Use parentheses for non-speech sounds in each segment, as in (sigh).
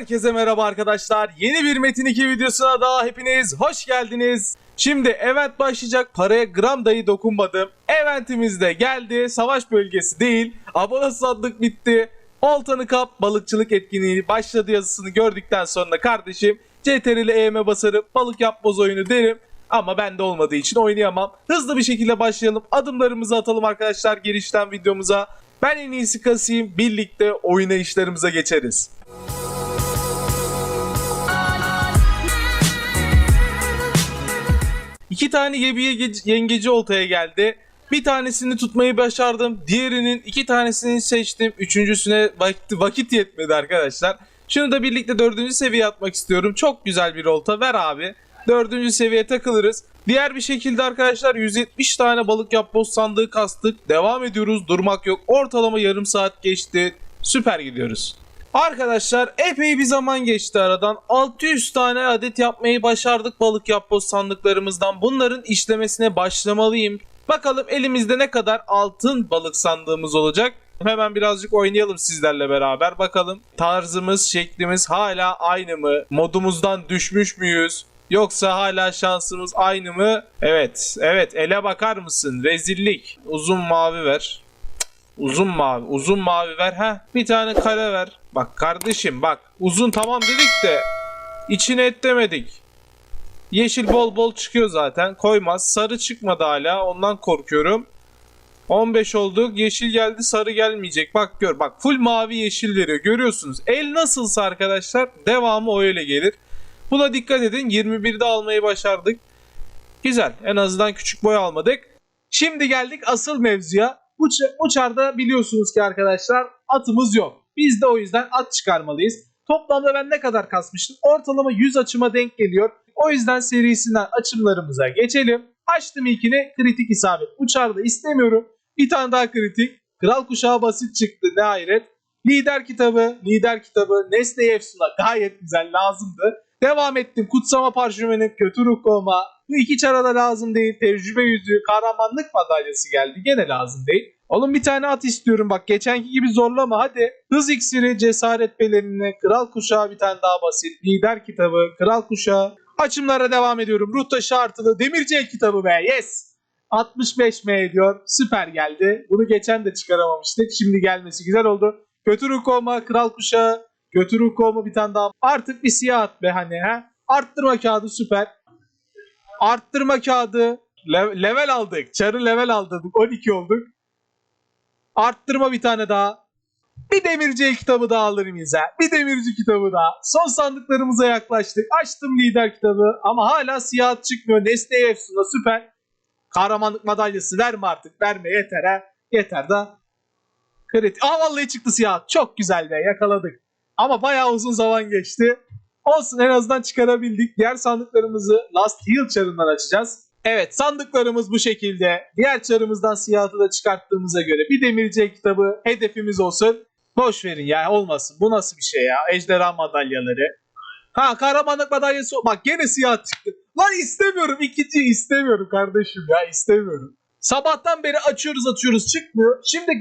Herkese merhaba arkadaşlar. Yeni bir Metin 2 videosuna daha hepiniz hoş geldiniz. Şimdi event başlayacak. Paraya gram dahi dokunmadım. Eventimiz de geldi. Savaş bölgesi değil. Abone sandık bitti. Oltanı kap balıkçılık etkinliği başladı yazısını gördükten sonra kardeşim CTRL EM'e basarıp balık yapboz oyunu derim. Ama bende olmadığı için oynayamam. Hızlı bir şekilde başlayalım. Adımlarımızı atalım arkadaşlar girişten videomuza. Ben en iyisi kasayım. Birlikte oynayışlarımıza geçeriz. İki tane yebiye ge- yengeci oltaya geldi. Bir tanesini tutmayı başardım. Diğerinin iki tanesini seçtim. Üçüncüsüne vakit yetmedi arkadaşlar. Şunu da birlikte dördüncü seviye atmak istiyorum. Çok güzel bir olta. Ver abi. Dördüncü seviye takılırız. Diğer bir şekilde arkadaşlar 170 tane balık yapboz sandığı kastık. Devam ediyoruz. Durmak yok. Ortalama yarım saat geçti. Süper gidiyoruz. Arkadaşlar epey bir zaman geçti aradan. 600 tane adet yapmayı başardık balık yapboz sandıklarımızdan. Bunların işlemesine başlamalıyım. Bakalım elimizde ne kadar altın balık sandığımız olacak. Hemen birazcık oynayalım sizlerle beraber. Bakalım tarzımız, şeklimiz hala aynı mı? Modumuzdan düşmüş müyüz? Yoksa hala şansımız aynı mı? Evet, evet. Ele bakar mısın? Rezillik. Uzun mavi ver. Uzun mavi. Uzun mavi ver. ha. Bir tane kare ver. Bak kardeşim bak. Uzun tamam dedik de içine et demedik. Yeşil bol bol çıkıyor zaten. Koymaz. Sarı çıkmadı hala. Ondan korkuyorum. 15 olduk. Yeşil geldi. Sarı gelmeyecek. Bak gör. Bak full mavi yeşil veriyor. Görüyorsunuz. El nasılsa arkadaşlar devamı öyle gelir. Buna dikkat edin. 21'de almayı başardık. Güzel. En azından küçük boy almadık. Şimdi geldik asıl mevzuya. Uç, uçarda biliyorsunuz ki arkadaşlar atımız yok. Biz de o yüzden at çıkarmalıyız. Toplamda ben ne kadar kasmıştım? Ortalama 100 açıma denk geliyor. O yüzden serisinden açımlarımıza geçelim. Açtım ilkini kritik isabet. Uçarda istemiyorum. Bir tane daha kritik. Kral kuşağı basit çıktı ne hayret. Lider kitabı, lider kitabı Nesne Efsun'a gayet güzel lazımdı. Devam ettim. Kutsama parşömeni, kötü ruh kovma. Bu iki çara da lazım değil. Tecrübe yüzüğü, kahramanlık madalyası geldi. Gene lazım değil. Oğlum bir tane at istiyorum bak. Geçenki gibi zorlama hadi. Hız iksiri, cesaret pelerini, kral kuşağı bir tane daha basit. Lider kitabı, kral kuşağı. Açımlara devam ediyorum. Ruh taşı artılı, demirci kitabı be. Yes. 65 M ediyor. Süper geldi. Bunu geçen de çıkaramamıştık. Şimdi gelmesi güzel oldu. Kötü ruh kovma, kral kuşağı, Kötü ruh kovma bir tane daha. Artık bir siyah at be hani ha. Arttırma kağıdı süper. Arttırma kağıdı. Le- level aldık. Çarı level aldık. 12 olduk. Arttırma bir tane daha. Bir demirci kitabı daha alırım bize. Bir demirci kitabı daha. Son sandıklarımıza yaklaştık. Açtım lider kitabı ama hala siyah çıkmıyor. Nesne Efsun'a süper. Kahramanlık madalyası verme artık. Verme yeter ha. Yeter da. Kritik. Aa vallahi çıktı siyah. Çok güzel be yakaladık. Ama bayağı uzun zaman geçti. Olsun en azından çıkarabildik. Diğer sandıklarımızı Last Heal çarından açacağız. Evet sandıklarımız bu şekilde. Diğer çarımızdan siyahı da çıkarttığımıza göre bir demirci kitabı hedefimiz olsun. Boş verin ya olmasın. Bu nasıl bir şey ya? Ejderha madalyaları. Ha kahramanlık madalyası. Bak gene siyah çıktı. Lan istemiyorum. ikinci istemiyorum kardeşim ya istemiyorum. Sabahtan beri açıyoruz açıyoruz çıkmıyor. Şimdi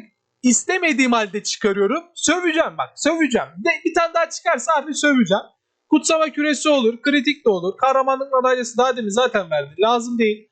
istemediğim halde çıkarıyorum. Söveceğim bak söveceğim. De, bir tane daha çıkarsa harbi söveceğim. Kutsama küresi olur, kritik de olur. Kahramanlık madalyası daha demin zaten verdi. Lazım değil.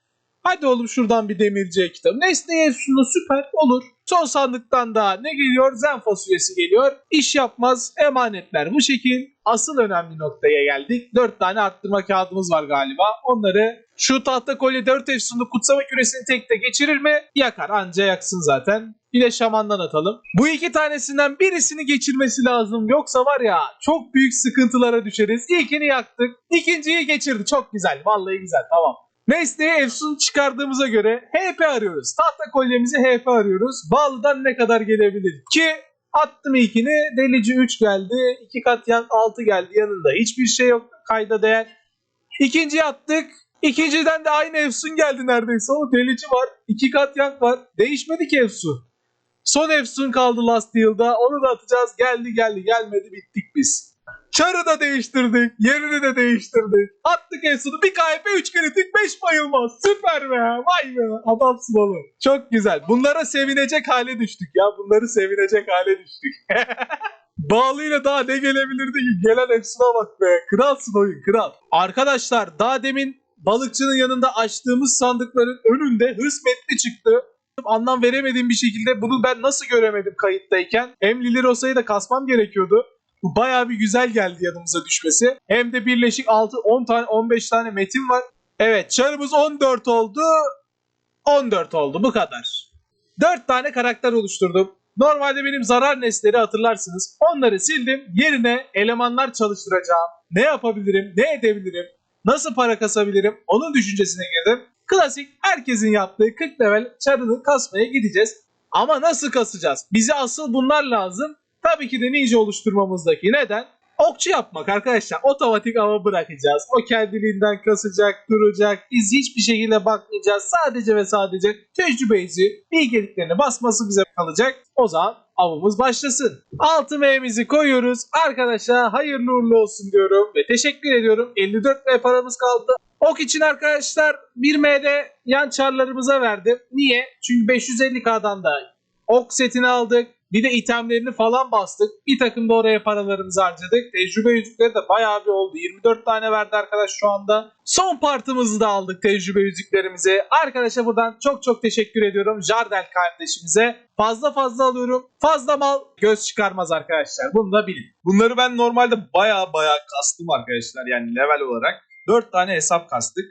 Hadi oğlum şuradan bir demirci kitabı. Nesne Efsun'u süper olur. Son sandıktan da ne geliyor? Zen fasulyesi geliyor. İş yapmaz emanetler bu şekil. Asıl önemli noktaya geldik. 4 tane arttırma kağıdımız var galiba. Onları şu tahta kolye 4 Efsun'u kutsama küresini tekte geçirir mi? Yakar anca yaksın zaten. Bir de şamandan atalım. Bu iki tanesinden birisini geçirmesi lazım. Yoksa var ya çok büyük sıkıntılara düşeriz. İlkini yaktık. İkinciyi geçirdi. Çok güzel. Vallahi güzel. Tamam. Nesne'ye Efsun çıkardığımıza göre HP arıyoruz. Tahta kolyemizi HP arıyoruz. Bağlıdan ne kadar gelebilir? Ki attım ilkini. Delici 3 geldi. 2 kat yan 6 geldi yanında. Hiçbir şey yok kayda değer. İkinciyi attık. İkinciden de aynı Efsun geldi neredeyse. O delici var. 2 kat yank var. Değişmedi ki Efsun. Son Efsun kaldı Last Deal'da. Onu da atacağız. Geldi geldi gelmedi bittik biz. Çarı da değiştirdik. Yerini de değiştirdik. Attık Efsun'u. Bir KP 3 kritik 5 bayılmaz. Süper be. Vay be. Adamsın oğlum. Çok güzel. Bunlara sevinecek hale düştük ya. Bunları sevinecek hale düştük. (laughs) Bağlıyla daha ne gelebilirdi ki? Gelen Efsun'a bak be. Kralsın oyun kral. Arkadaşlar daha demin balıkçının yanında açtığımız sandıkların önünde hırs metni çıktı. Anlam veremediğim bir şekilde bunu ben nasıl göremedim kayıttayken. Hem Lili Rosa'yı da kasmam gerekiyordu. Bu bayağı bir güzel geldi yanımıza düşmesi. Hem de birleşik 6 10 tane 15 tane metin var. Evet çarımız 14 oldu. 14 oldu bu kadar. 4 tane karakter oluşturdum. Normalde benim zarar nesleri hatırlarsınız. Onları sildim. Yerine elemanlar çalıştıracağım. Ne yapabilirim? Ne edebilirim? Nasıl para kasabilirim? Onun düşüncesine girdim. Klasik herkesin yaptığı 40 level çarını kasmaya gideceğiz. Ama nasıl kasacağız? Bize asıl bunlar lazım. Tabii ki de ninja oluşturmamızdaki neden? Okçu yapmak arkadaşlar. Otomatik ama bırakacağız. O kendiliğinden kasacak, duracak. Biz hiçbir şekilde bakmayacağız. Sadece ve sadece tecrübeci bilgeliklerini basması bize kalacak. O zaman avımız başlasın. Altı M'mizi koyuyoruz. Arkadaşlar hayırlı uğurlu olsun diyorum ve teşekkür ediyorum. 54 M paramız kaldı. Ok için arkadaşlar 1 M'de yan çarlarımıza verdim. Niye? Çünkü 550K'dan da ok setini aldık. Bir de itemlerini falan bastık. Bir takım da oraya paralarımızı harcadık. Tecrübe yüzükleri de bayağı bir oldu. 24 tane verdi arkadaş şu anda. Son partımızı da aldık tecrübe yüzüklerimizi. Arkadaşa buradan çok çok teşekkür ediyorum. Jardel kardeşimize. Fazla fazla alıyorum. Fazla mal göz çıkarmaz arkadaşlar. Bunu da bilin. Bunları ben normalde bayağı bayağı kastım arkadaşlar. Yani level olarak. 4 tane hesap kastık.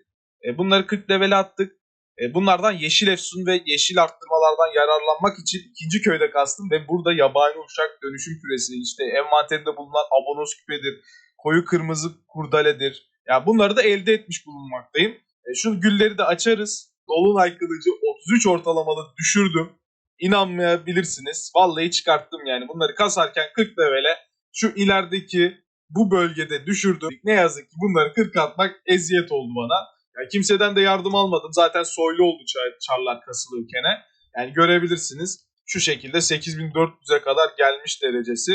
E, bunları 40 level'e attık. E, bunlardan yeşil efsun ve yeşil arttırmalardan yararlanmak için ikinci köyde kastım ve burada yabani uşak dönüşüm küresi işte envanterinde bulunan abonos küpedir, koyu kırmızı kurdaledir. Ya bunları da elde etmiş bulunmaktayım. E, şu gülleri de açarız. Dolunay kılıcı 33 ortalamalı düşürdüm. İnanmayabilirsiniz. Vallahi çıkarttım yani. Bunları kasarken 40 levele şu ilerideki bu bölgede düşürdüm. Ne yazık ki bunları 40 atmak eziyet oldu bana. Yani kimseden de yardım almadım. Zaten soylu oldu çar- çarlar kasılırken. Yani görebilirsiniz. Şu şekilde 8400'e kadar gelmiş derecesi.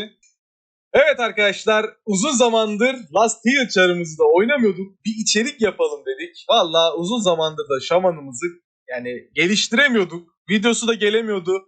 Evet arkadaşlar uzun zamandır Last Year çarımızda oynamıyorduk. Bir içerik yapalım dedik. Valla uzun zamandır da şamanımızı yani geliştiremiyorduk. Videosu da gelemiyordu.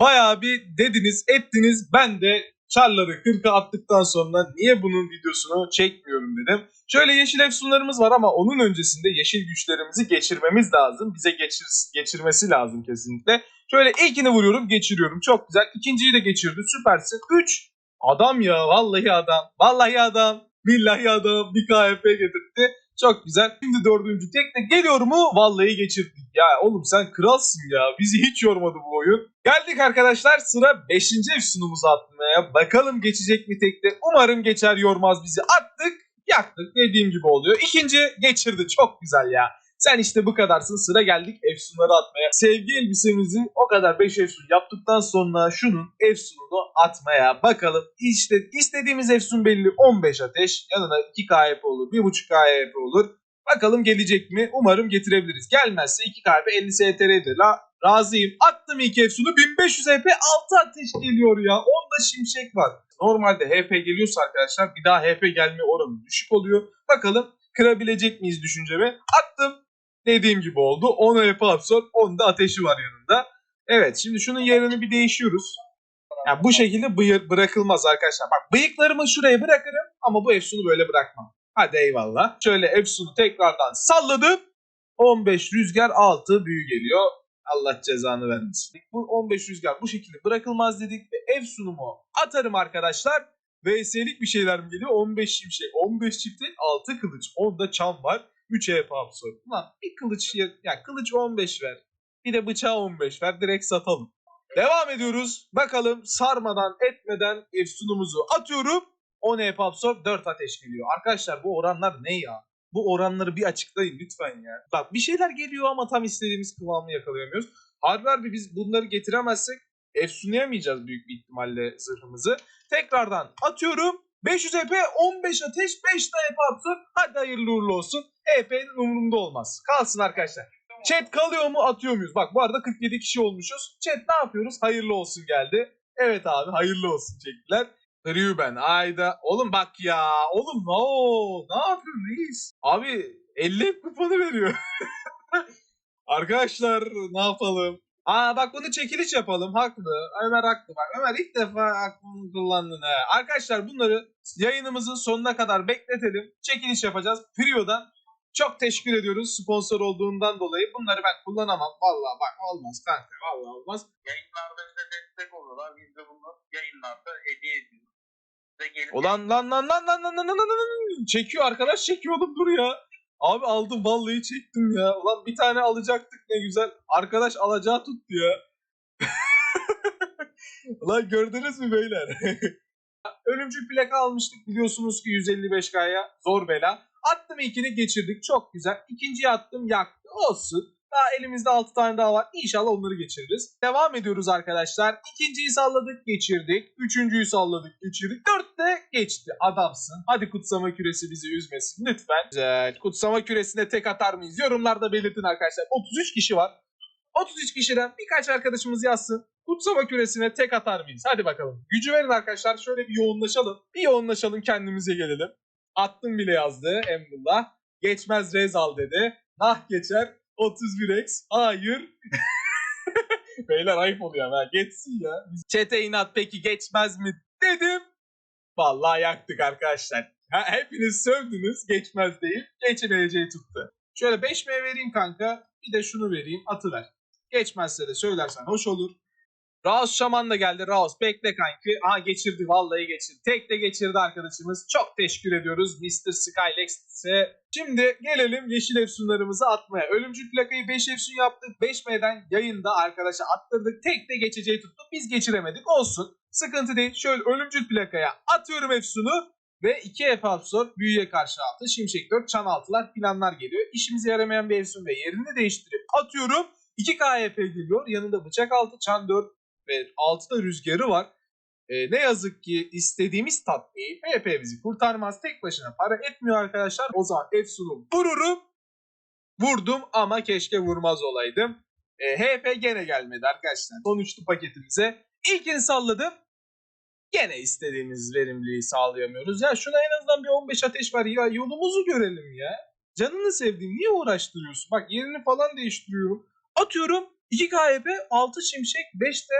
Bayağı bir dediniz ettiniz. Ben de çarları 40'a attıktan sonra niye bunun videosunu çekmiyorum dedim. Şöyle yeşil efsunlarımız var ama onun öncesinde yeşil güçlerimizi geçirmemiz lazım. Bize geçir, geçirmesi lazım kesinlikle. Şöyle ilkini vuruyorum geçiriyorum. Çok güzel. İkinciyi de geçirdi. Süpersin. 3. Adam ya vallahi adam. Vallahi adam. Billahi adam. Bir KFP getirdi. Çok güzel. Şimdi dördüncü tekne geliyor mu? Vallahi geçirdik. Ya oğlum sen kralsın ya. Bizi hiç yormadı bu oyun. Geldik arkadaşlar sıra 5. efsunumuzu atmaya. Bakalım geçecek mi tekne? Umarım geçer yormaz bizi. Attık yaktık dediğim gibi oluyor. İkinci geçirdi çok güzel ya. Sen işte bu kadarsın sıra geldik efsunları atmaya. Sevgi elbisemizi o kadar 5 efsun yaptıktan sonra şunun efsununu atmaya bakalım. İşte istediğimiz efsun belli 15 ateş yanına 2 KHP olur 1.5 KHP olur. Bakalım gelecek mi? Umarım getirebiliriz. Gelmezse 2 KHP 50 STR'dir. La, razıyım. Attım ilk efsunu 1500 HP 6 ateş geliyor ya. Onda şimşek var. Normalde HP geliyorsa arkadaşlar bir daha HP gelme oranı düşük oluyor. Bakalım kırabilecek miyiz düşüncemi? Attım. Dediğim gibi oldu. 10 HP absorb 10 da ateşi var yanında. Evet şimdi şunun yerini bir değişiyoruz. Yani bu şekilde bırakılmaz arkadaşlar. Bak bıyıklarımı şuraya bırakırım ama bu Efsun'u böyle bırakmam. Hadi eyvallah. Şöyle Efsun'u tekrardan salladım. 15 rüzgar 6 büyü geliyor. Allah cezanı vermesin. Bu 15 rüzgar bu şekilde bırakılmaz dedik ve ev sunumu atarım arkadaşlar. VS'lik bir şeyler mi geliyor? 15 şimşek, 15 çifte 6 kılıç, 10 da çam var. 3 EP absorb. Ulan bir kılıç, ya yani kılıç 15 ver. Bir de bıçağı 15 ver. Direkt satalım. Devam ediyoruz. Bakalım sarmadan etmeden efsunumuzu atıyorum. 10 EP absorb 4 ateş geliyor. Arkadaşlar bu oranlar ne ya? Bu oranları bir açıklayın lütfen ya. Bak bir şeyler geliyor ama tam istediğimiz kıvamı yakalayamıyoruz. Harbi harbi biz bunları getiremezsek efsunlayamayacağız büyük bir ihtimalle zırhımızı. Tekrardan atıyorum. 500 EP 15 ateş 5 de EP absorb. Hadi hayırlı uğurlu olsun. EP'nin umurumda olmaz. Kalsın arkadaşlar. Chat kalıyor mu atıyor muyuz? Bak bu arada 47 kişi olmuşuz. Chat ne yapıyoruz? Hayırlı olsun geldi. Evet abi hayırlı olsun çektiler. Ruben ayda. Oğlum bak ya. Oğlum no. Ne yapıyorsun reis? Abi 50 kuponu veriyor. (laughs) Arkadaşlar ne yapalım? Aa bak bunu çekiliş yapalım. Haklı. Ömer haklı. Bak Ömer ilk defa aklını kullandın ha. Arkadaşlar bunları yayınımızın sonuna kadar bekletelim. Çekiliş yapacağız. Prio'dan çok teşekkür ediyoruz sponsor olduğundan dolayı. Bunları ben kullanamam. Vallahi bak olmaz kanka. Vallahi olmaz. Yayınlarda bize destek oluyorlar. Biz de bunu yayınlarda hediye ediyoruz. Ulan lan lan lan lan lan lan lan lan lan. Çekiyor arkadaş çekiyor oğlum dur ya. Abi aldım vallahi çektim ya. Ulan bir tane alacaktık ne güzel. Arkadaş alacağı tuttu ya. (laughs) Ulan gördünüz mü beyler? (laughs) Ölümcül plaka almıştık biliyorsunuz ki 155K'ya zor bela. Attım ilkini geçirdik çok güzel. İkinciyi attım yaktı olsun. Daha elimizde 6 tane daha var. İnşallah onları geçiririz. Devam ediyoruz arkadaşlar. İkinciyi salladık geçirdik. Üçüncüyü salladık geçirdik. Dörtte geçti adamsın. Hadi kutsama küresi bizi üzmesin lütfen. Güzel. Kutsama küresine tek atar mıyız? Yorumlarda belirtin arkadaşlar. 33 kişi var. 33 kişiden birkaç arkadaşımız yazsın. Kutsama küresine tek atar mıyız? Hadi bakalım. Gücü verin arkadaşlar. Şöyle bir yoğunlaşalım. Bir yoğunlaşalım kendimize gelelim. Attım bile yazdı Emrullah. Geçmez Rezal dedi. Nah geçer 31x. Hayır. (laughs) Beyler ayıp oluyor ha. Geçsin ya. Çete inat peki geçmez mi dedim. Vallahi yaktık arkadaşlar. Ha, hepiniz sövdünüz. Geçmez değil. Geçemeyeceği tuttu. Şöyle 5M vereyim kanka. Bir de şunu vereyim. Atıver. Geçmezse de söylersen hoş olur. Raus Şaman da geldi. Raus bekle kanki. Aha geçirdi. Vallahi geçirdi. Tek de geçirdi arkadaşımız. Çok teşekkür ediyoruz Mr. Skylex'e. Şimdi gelelim yeşil efsunlarımızı atmaya. Ölümcül plakayı 5 efsun yaptık. 5M'den yayında arkadaşa attırdık. Tek de geçeceği tuttu. Biz geçiremedik. Olsun. Sıkıntı değil. Şöyle ölümcül plakaya atıyorum efsunu. Ve 2 F absor büyüye karşı altı. Şimşek 4 çan altılar planlar geliyor. İşimize yaramayan bir efsun ve yerini değiştirip atıyorum. 2 KYP geliyor. Yanında bıçak altı çan 4 ve altıda rüzgarı var. Ee, ne yazık ki istediğimiz tat değil. HP bizi kurtarmaz. Tek başına para etmiyor arkadaşlar. O zaman Efsun'u vururum. Vurdum ama keşke vurmaz olaydım. Ee, HP gene gelmedi arkadaşlar. Son üçlü paketimize. İlkini salladım. Gene istediğimiz verimliliği sağlayamıyoruz. Ya şuna en azından bir 15 ateş var ya yolumuzu görelim ya. Canını sevdiğim niye uğraştırıyorsun? Bak yerini falan değiştiriyorum. Atıyorum 2 KYP, 6 şimşek, 5 de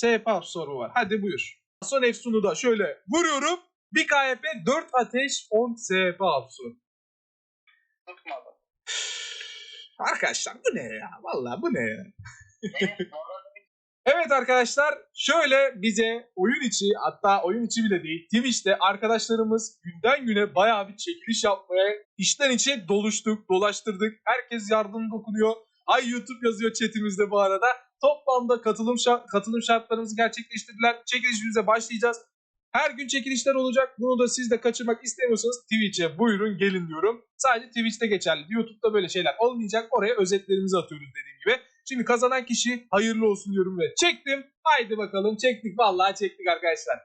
SP absorbu var. Hadi buyur. Son Efsun'u da şöyle vuruyorum. 1 KYP, 4 ateş, 10 SP absorbu. tutmadı. Arkadaşlar bu ne ya? Vallahi bu ne ya? (laughs) Evet arkadaşlar şöyle bize oyun içi hatta oyun içi bile değil Twitch'te arkadaşlarımız günden güne bayağı bir çekiliş yapmaya içten içe doluştuk, dolaştırdık. Herkes yardım dokunuyor. Ay YouTube yazıyor chatimizde bu arada. Toplamda katılım şart, katılım şartlarımızı gerçekleştirdiler. Çekilişimize başlayacağız. Her gün çekilişler olacak. Bunu da siz de kaçırmak istemiyorsanız Twitch'e buyurun gelin diyorum. Sadece Twitch'te geçerli. YouTube'da böyle şeyler olmayacak. Oraya özetlerimizi atıyoruz dediğim gibi. Şimdi kazanan kişi hayırlı olsun diyorum ve çektim. Haydi bakalım çektik. Vallahi çektik arkadaşlar.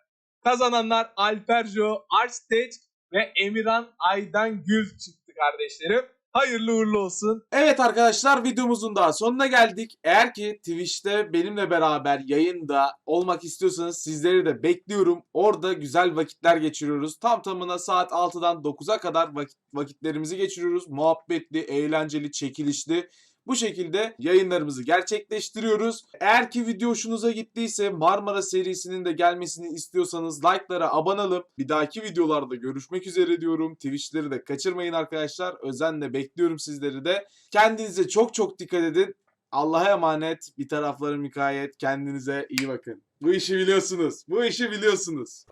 Kazananlar Alperjo, Arsteç ve Emirhan Aydan Gül çıktı kardeşlerim. Hayırlı uğurlu olsun. Evet arkadaşlar videomuzun daha sonuna geldik. Eğer ki Twitch'te benimle beraber yayında olmak istiyorsanız sizleri de bekliyorum. Orada güzel vakitler geçiriyoruz. Tam tamına saat 6'dan 9'a kadar vakit, vakitlerimizi geçiriyoruz. Muhabbetli, eğlenceli, çekilişli. Bu şekilde yayınlarımızı gerçekleştiriyoruz. Eğer ki video hoşunuza gittiyse Marmara serisinin de gelmesini istiyorsanız like'lara abanalım. Bir dahaki videolarda görüşmek üzere diyorum. Twitch'leri de kaçırmayın arkadaşlar. Özenle bekliyorum sizleri de. Kendinize çok çok dikkat edin. Allah'a emanet. Bir tarafları mükayet. Kendinize iyi bakın. Bu işi biliyorsunuz. Bu işi biliyorsunuz.